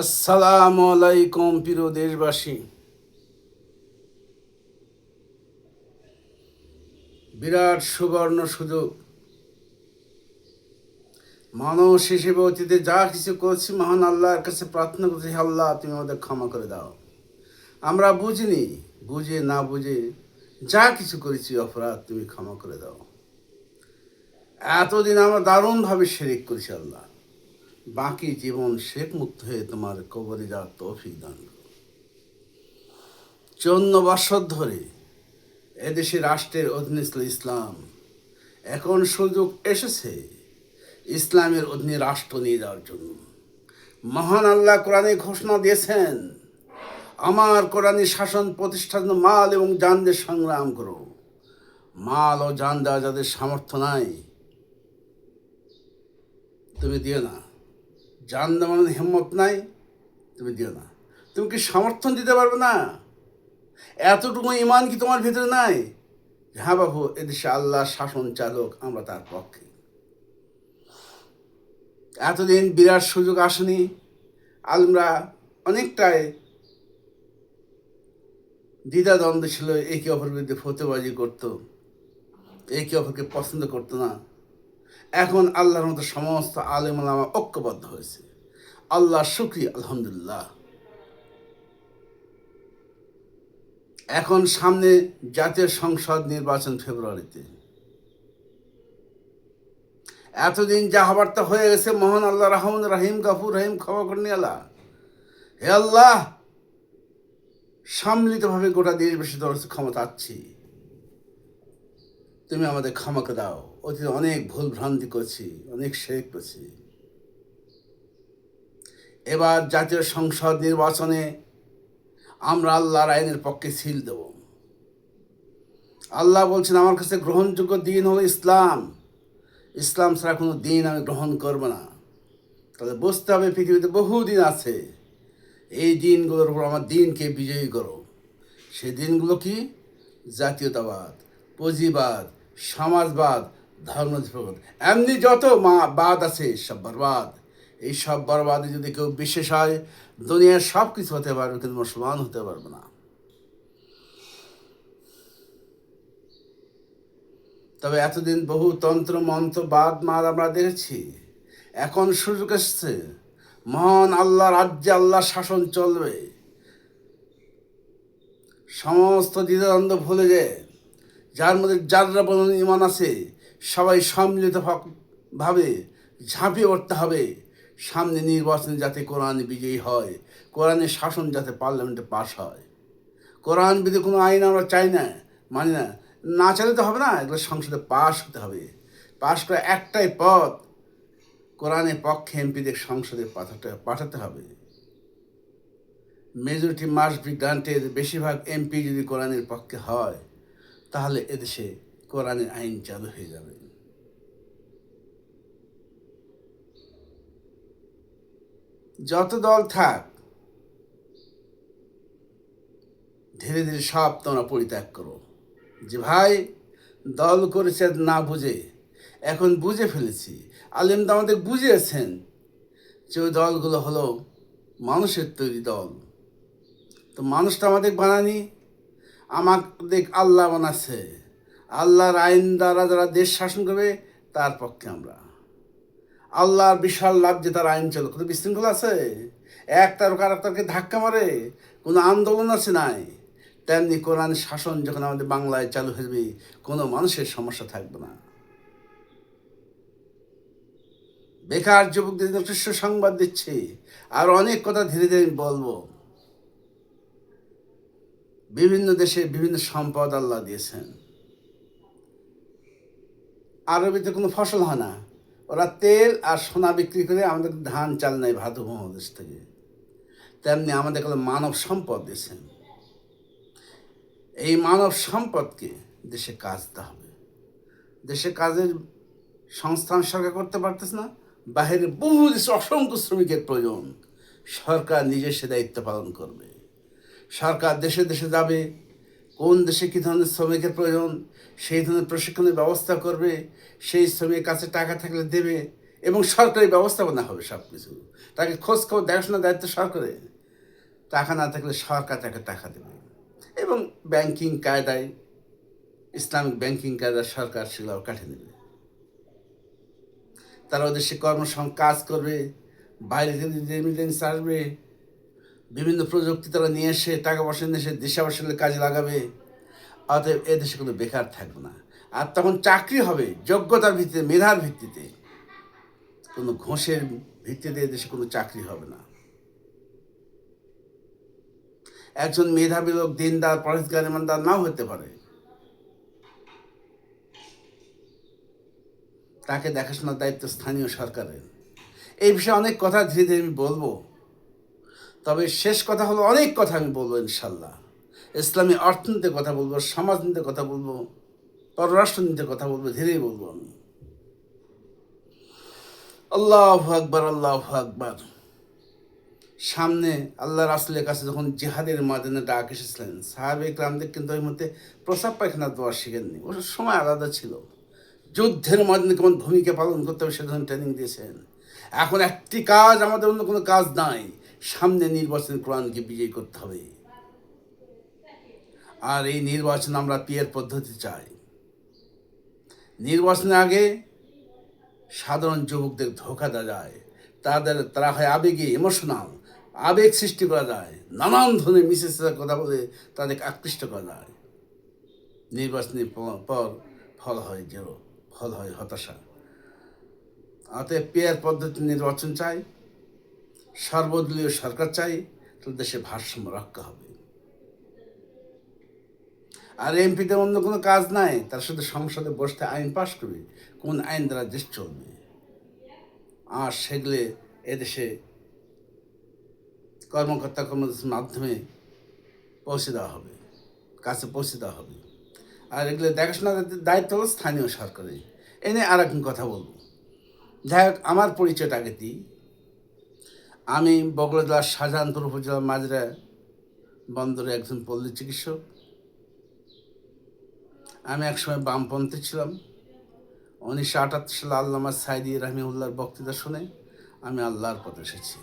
আসসালামু আলাইকুম প্রিয় দেশবাসী। বিরাট সুবর্ণ সুযোগ। মানুষ হিসেবে অতীতে যা কিছু করছি, মহান আল্লাহর কাছে প্রার্থনা করছি আল্লাহ, তুমি আমাদের ক্ষমা করে দাও। আমরা বুঝিনি, বুঝে না বুঝে যা কিছু করেছি, অপরাধ তুমি ক্ষমা করে দাও। এতদিন আমরা দারুণভাবে শেরিক করেছি আল্লাহ। বাকি জীবন শেখ মুক্ত হয়ে তোমার কবরে যাওয়ার তৌফিক দান। চৌন্ন বছর ধরে এদেশে রাষ্ট্রের অধীনে ছিল ইসলাম। এখন সুযোগ এসেছে ইসলামের অধীনে রাষ্ট্র নিয়ে যাওয়ার জন্য। মহান আল্লাহ কোরআনে ঘোষণা দিয়েছেন, আমার কোরআনী শাসন প্রতিষ্ঠার জন্য মাল এবং জানদের সংগ্রাম করো। মাল ও জান দেওয়া যাদের সামর্থ্য নাই, তুমি দিও না। জান দেওয়ার হিম্মত নাই, তুমি দিও না। তুমি কি সমর্থন দিতে পারবে না? এতটুকু ইমান কি তোমার ভিতরে নাই? হ্যাঁ বাবু এদেশে আল্লাহ শাসন চালক, আমরা তার পক্ষে। এতদিন বিরাট সুযোগ আসেনি, আলমরা অনেকটাই দ্বিধাদ্বন্দ্ব ছিল, একে অপরের বিরুদ্ধে ফতেবাজি করতো, একে অপরকে পছন্দ করতো না। এখন আল্লাহর মতো সমস্ত আলেম আলামা ঐক্যবদ্ধ হয়েছে। আল্লাহ শুক্রিয়া, আলহামদুলিল্লাহ। এখন সামনে জাতীয় সংসদ নির্বাচন ফেব্রুয়ারিতে। এতদিন যা হবার তা হয়ে গেছে, মহান আল্লাহ রহমান রাহিম, গাফুর রহিম খবর করনি আল্লাহ হে আল্লাহ, সম্মিলিতভাবে গোটা দেশবাসী দল ক্ষমতা আছি তুমি আমাদের ক্ষমাকে দাও। অতীতে অনেক ভুল ভ্রান্তি করছি, অনেক শেখ করছি। এবার জাতীয় সংসদ নির্বাচনে আমরা আল্লাহর আইনের পক্ষে সিল দেব। আল্লাহ বলছেন, আমার কাছে গ্রহণযোগ্য দিন হলো ইসলাম। ইসলাম ছাড়া কোনো দিন আমি গ্রহণ করব না। তাহলে বুঝতে হবে পৃথিবীতে বহু দিন আছে। এই দিনগুলোর উপর আমার দিনকে বিজয়ী করো। সেই দিনগুলো কি? জাতীয়তাবাদ, পুঁজিবাদ সমাজবাদ ধর্ম এমনি যত মা বাদ আছে, সব বরবাদ। এই সব বরবাদে যদি কেউ বিশেষ হয়, দুনিয়ার সব কিছু হতে পারবে, কিন্তু মুসলমান হতে পারবে না। তবে এতদিন বহু তন্ত্র, মন্ত্র, বাদ, মাদ আমরা দেখেছি। এখন সুযোগ এসছে। মহান আল্লাহ, রাজ্যে আল্লাহ শাসন চলবে। সমস্ত দ্বিধাদ্বন্দ্ব ভুলে যে যার মধ্যে যাররা বলুন ইমান আছে, সবাই সম্মিলিতভাবে ভাবে ঝাঁপিয়ে উঠতে হবে। সামনে নির্বাচনে যাতে কোরআন বিজয়ী হয়, কোরআনের শাসন যাতে পার্লামেন্টে পাশ হয়। কোরআন বিধি কোনো আইন আমরা চাই না, মানি না। না চাইলে তো হবে না, এগুলো সংসদে পাশ হতে হবে। পাশ করা একটাই পথ, কোরআনের পক্ষে এমপিদের সংসদে পাঠাতে পাঠাতে হবে। মেজরিটি মাস বি গ্রান্টের বেশিরভাগ এমপি যদি কোরআনের পক্ষে হয় তাহলে এদেশে কোরআনের আইন চালু হয়ে যাবে। যত দল থাক, ধীরে ধীরে সব তোমরা পরিত্যাগ করো। যে ভাই, দল করেছে না বুঝে, এখন বুঝে ফেলেছি। আলিম তো আমাদের বুঝিয়েছেন যে ওই দলগুলো হলো মানুষের তৈরি দল। তো মানুষটা আমাদের বানানি আমাদের আল্লাহ বানাচ্ছে আল্লাহর আইন দ্বারা যারা দেশ শাসন করবে, তার পক্ষে আমরা। আল্লাহর বিশাল লাভ যে তার আইন চলে। কোনো বিশৃঙ্খলা আছে? এক তারকা আর তারকে ধাক্কা মারে, কোনো আন্দোলন আছে নাই? তেমনি কোরআন শাসন যখন আমাদের বাংলায় চালু হয়ে যাবে, কোনো মানুষের সমস্যা থাকবে না। বেকার যুবকদের যথেষ্ট সংবাদ দিচ্ছে। আর অনেক কথা ধীরে ধীরে বলব। বিভিন্ন দেশে বিভিন্ন সম্পদ আল্লাহ দিয়েছেন। আরবিতে কোনো ফসল হয় না। ওরা তেল আর সোনা বিক্রি করে আমাদের ধান, চাল নেয় ভারত মহাদেশ থেকে। তেমনি আমাদের কোনো মানব সম্পদ দিয়েছেন। এই মানব সম্পদকে দেশে কাজ দিতে হবে। দেশে কাজের সংস্থান সরকার করতে পারতেছে না। বাহিরে বহু দেশে অসংখ্য শ্রমিকের প্রয়োজন। সরকার নিজে সে দায়িত্ব পালন করবে। সরকার দেশে দেশে যাবে, কোন দেশে কী ধরনের শ্রমিকের প্রয়োজন, সেই ধরনের প্রশিক্ষণের ব্যবস্থা করবে, সেই শ্রমিকের কাছে টাকা থাকলে দেবে, এবং সরকারি ব্যবস্থাপনা হবে সব কিছু তাকে খোঁজ খবর দেখাশোনার দায়িত্ব সরকারে। টাকা না থাকলে সরকার তাকে টাকা দেবে। এবং ব্যাংকিং কায়দায়, ইসলামিক ব্যাংকিং কায়দায় সরকার সেগুলো কাঠে নেবে। তারা ওদের সে কর্মসং কাজ করবে, বাইরে থেকে রেমিটেন্স আসবে বিভিন্ন প্রযুক্তি তারা নিয়ে এসে টাকা পয়সা নিয়ে এসে দেশাবাসনের কাজে লাগাবে, অতএব এ দেশে কোনো বেকার থাকবে না। আর তখন চাকরি হবে, যোগ্যতার ভিত্তিতে, মেধার ভিত্তিতে। কোনো ঘোষের ভিত্তিতে এদেশে কোনো চাকরি হবে না। একজন মেধাবী লোক দিনদার পরেশগার ইমানদার নাও হতে পারে। তাকে দেখাশোনার দায়িত্ব স্থানীয় সরকারের। এই বিষয়ে অনেক কথা ধীরে ধীরে আমি বলব। তবে শেষ কথা হলো অনেক কথা আমি বলব ইনশাল্লাহ ইসলামী অর্থনীতির কথা বলব সমাজনীতির কথা বলব পররাষ্ট্রনীতির কথা বলব, ধীরেই বলব আমি। আল্লাহ আকবর আল্লাহ আকবর। সামনে আল্লাহ রাসুলের কাছে যখন জিহাদের মাধ্যমে ডাক এসেছিলেন, সাহাবে রামদের কিন্তু ওই মধ্যে প্রসাব পায়খানা দেওয়া শিখেননি, ওর সময় আলাদা ছিল। যুদ্ধের মাধ্যমে কেমন ভূমিকা পালন করতে হবে সেজন্য ট্রেনিং দিয়েছেন। এখন একটি কাজ আমাদের অন্য কোনো কাজ নাই। সামনে নির্বাচন কোরআনকে বিজয়ী করতে হবে। আর এই নির্বাচন আমরা পিয়ের পদ্ধতি চাই। নির্বাচনের আগে সাধারণ যুবকদের ধোকা দেওয়া যায়। তাদের, তারা হয় আবেগে ইমোশনাল আবেগ সৃষ্টি করা যায়। নানান ধরনের মিসেসের কথা বলে তাদেরকে আকৃষ্ট করা যায়। নির্বাচনের পর ফল হয় জেরো, ফল হয় হতাশা। অতএব পেয়ার পদ্ধতি নির্বাচন চাই। সর্বদলীয় সরকার চাই, তাহলে দেশে ভারসাম্য রক্ষা হবে। আর এমপিতে অন্য কোনো কাজ নাই, তার সাথে সংসদে বসতে আইন পাশ করবে, কোন আইন দ্বারা দেশ চলবে। আর সেগুলো এদেশে কর্মকর্তা কর্মচারীর মাধ্যমে পৌঁছে দেওয়া হবে, কাছে পৌঁছে দেওয়া হবে। আর এগুলো দেখাশোনার দায়িত্ব হলো স্থানীয় সরকারের। এনে আর একদিন কথা বলব। যাই হোক, আমার পরিচয়টা আগে দিই। আমি বগুড়া জেলার শাহজাহানপুর উপজেলার মাজরা বন্দরে একজন পল্লী চিকিৎসক। আমি একসময় বামপন্থী ছিলাম। উনিশশো আটাত্তর সালে আল্লামা সাইদি রহমিউল্লাহর বক্তৃতা শুনে আমি আল্লাহর পথে এসেছি।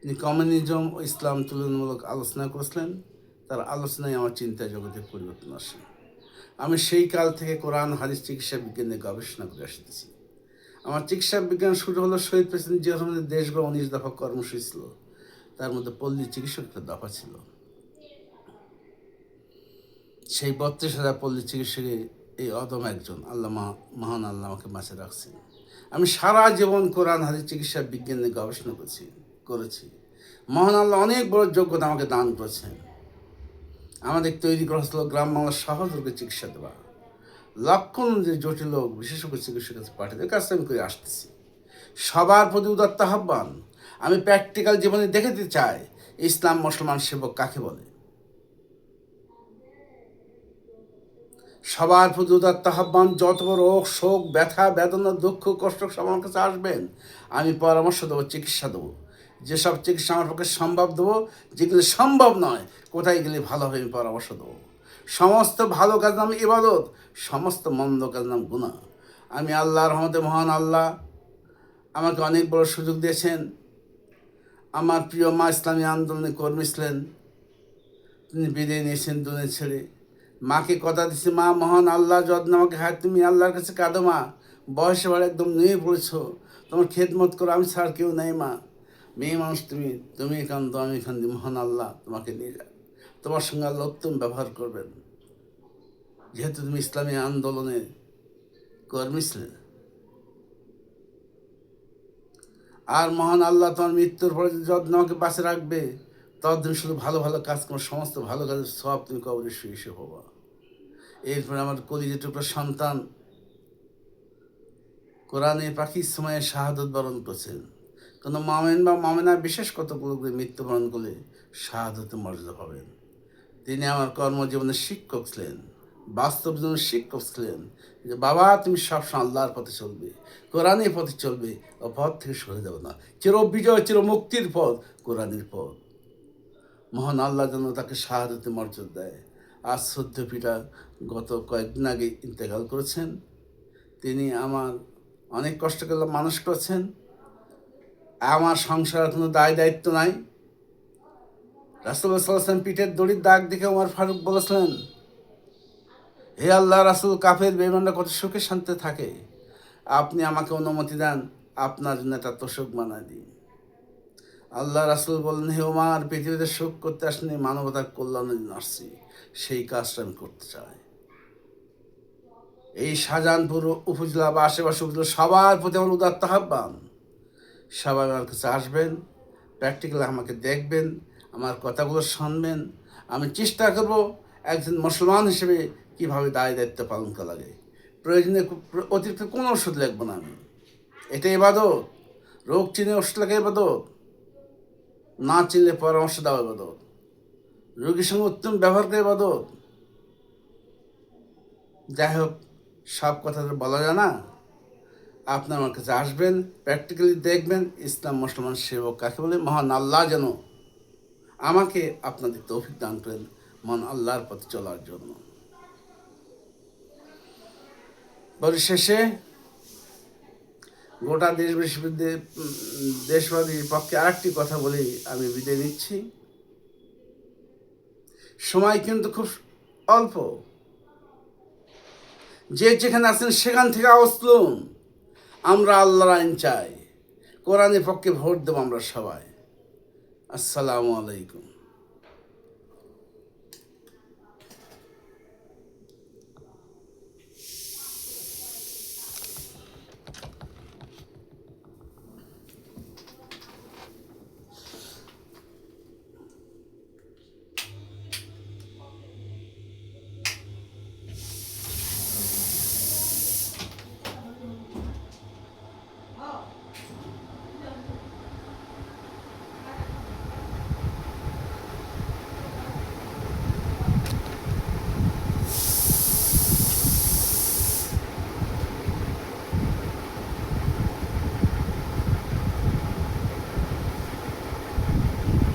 তিনি কমিউনিজম ও ইসলাম তুলনামূলক আলোচনা করেছিলেন। তার আলোচনায় আমার চিন্তা জগতে পরিবর্তন আসে। আমি সেই কাল থেকে কোরআন হাদিস চিকিৎসা বিজ্ঞানে গবেষণা করে আসতেছি। আমার চিকিৎসা বিজ্ঞান শুরু হলো শহীদ প্রেসিডেন্ট জিয়া রহমানের দেশগুলো উনিশ দফা কর্মসূচি ছিল। তার মধ্যে পল্লী চিকিৎসক একটা দফা ছিল। সেই বত্রিশ হাজার পল্লী চিকিৎসকে এই অদম একজন আল্লাহ মা- মহান আল্লাহ আমাকে বাঁচে রাখছেন। আমি সারা জীবন কোরআন, হাদিস, চিকিৎসা, বিজ্ঞান নিয়ে গবেষণা করছি, করেছি। মহান আল্লাহ অনেক বড় যোগ্যতা আমাকে দান করেছেন। আমাদের তৈরি করা হচ্ছিল গ্রাম বাংলার সহজ রোগের চিকিৎসা দেওয়া। লক্ষণ যে জটিল বিশেষজ্ঞ চিকিৎসকের কাছে পাঠাতে কাজটা আমি করে আসতেছি। সবার প্রতি উদাত্ত আহ্বান, আমি প্র্যাকটিক্যাল জীবনে দেখাতে চাই, ইসলাম মুসলমান সেবক কাকে বলে? সবার প্রতি উদাত্ত আহ্বান, যত রোগ, শোক, ব্যথা, বেদনা, দুঃখ, কষ্ট সব আমার কাছে আসবেন, আমি পরামর্শ দেবো, চিকিৎসা দেবো। যেসব চিকিৎসা আমার পক্ষে সম্ভব দেবো, যেগুলো সম্ভব নয়, কোথায় গেলে ভালো হবে আমি পরামর্শ দেবো। সমস্ত ভালো কাজ নাম ইবাদত, সমস্ত মন্দ কাজ নাম গুণা আমি আল্লাহ রহমতে মহান আল্লাহ, আমাকে অনেক বড় সুযোগ দিয়েছেন। আমার প্রিয় মা ইসলামী আন্দোলনে কর্মী ছিলেন, তিনি বিদায় নিয়েছেন দুনিয়া ছেড়ে। মাকে কথা দিচ্ছে মা, মহান আল্লাহ, যত্ন আমাকে হায় তুমি আল্লাহর কাছে কাঁদো, মা। বয়সে বাড়ি একদম নুয়ে পড়েছো। তোমার খেদমত করো, আমি ছাড় কেউ নেই, মা। মেয়ে মানুষ তুমি তুমি কান্দ আমি কান্দি মহান আল্লাহ তোমাকে নিয়ে যাক। তোমার সঙ্গে আল্লাহ উত্তম ব্যবহার করবেন। যেহেতু তুমি ইসলামী আন্দোলনে কর্মী ছিলে আর মহান আল্লাহ তোমার মৃত্যুর পরে যত্ন আমাকে বাঁচে রাখবে ততদিন শুধু ভালো ভালো কাজ করো, সমস্ত ভালো কাজের সব তুমি কবরে শুয়ে শুয়ে হবা এরপরে আমার কলিজে টুকরো সন্তান কোরআনে পাখির সময়ে শাহাদত বরণ করছেন। কোনো মামেন বা মামেনা বিশেষ কতগুলো মৃত্যুবরণ করলে শাহাদতে মর্যাদা পাবেন? তিনি আমার কর্মজীবনের শিক্ষক ছিলেন, বাস্তব জীবনের শিক্ষক ছিলেন। যে, বাবা, তুমি সবসময় আল্লাহর পথে চলবে, কোরআনের পথে চলবে, ও পথ থেকে সরে যাবে না। চির বিজয়, চির মুক্তির পথ, কোরআনের পথ। মহান আল্লাহ যেন তাকে শাহাদতে মর্যাদা দেয়। আজ সদ্য পিতা গত কয়েকদিন আগে ইন্তেকাল করেছেন। তিনি আমার অনেক কষ্ট করে মানুষ করছেন। আমার সংসারের কোনো দায় দায়িত্ব নাই। সাল্লাম পিঠের দড়ির দাগ দেখে ওমর ফারুক বলেছিলেন, হে আল্লাহ, রাসুল কাফের বেমানরা কত সুখে শান্তি থাকে। আপনি আমাকে অনুমতি দেন, আপনার একটা তোষক বানাই দিন আল্লাহ রাসুল বললেন, হে ওমার পৃথিবীতে সুখ করতে আসেনি মানবতার কল্যাণের আসছি। সেই কাজটা আমি করতে চাই। এই শাহজাহানপুর উপজেলা বা আশেপাশে উপজেলা সবার প্রতি আমার উদাত্ত আহ্বান। সবাই আমার কাছে আসবেন প্র্যাকটিক্যালি আমাকে দেখবেন আমার কথাগুলো শুনবেন। আমি চেষ্টা করব একজন মুসলমান হিসেবে কীভাবে দায় দায়িত্ব পালন করা লাগে। প্রয়োজনে অতিরিক্ত কোনো ওষুধ লাগবো না আমি। এটা এবাদত। রোগ চিনে ওষুধ লাগে এবাদত। না চিনলে পরামর্শ দেওয়া এবাদত। রোগীর সঙ্গে উত্তম ব্যবহার করে এবাদত। যাই হোক, সব কথা তো বলা যায় না। আপনার আমার কাছে আসবেন প্র্যাকটিক্যালি দেখবেন, ইসলাম মুসলমান সেবক কাকে বলে? মহান আল্লাহ যেন আমাকে আপনাদের তৌফিক দান করেন মন আল্লাহর পথে চলার জন্য। পরিশেষে গোটা উম, দেশবাসীর পক্ষে আরেকটি কথা বলে আমি বিদায় নিচ্ছি। সময় কিন্তু খুব অল্প। যে যেখানে আছেন সেখান থেকে আওয়াজ আমরা আল্লাহর আইন চাই। কোরআনের পক্ষে ভোট দেবো আমরা সবাই। আসসালামু আলাইকুম।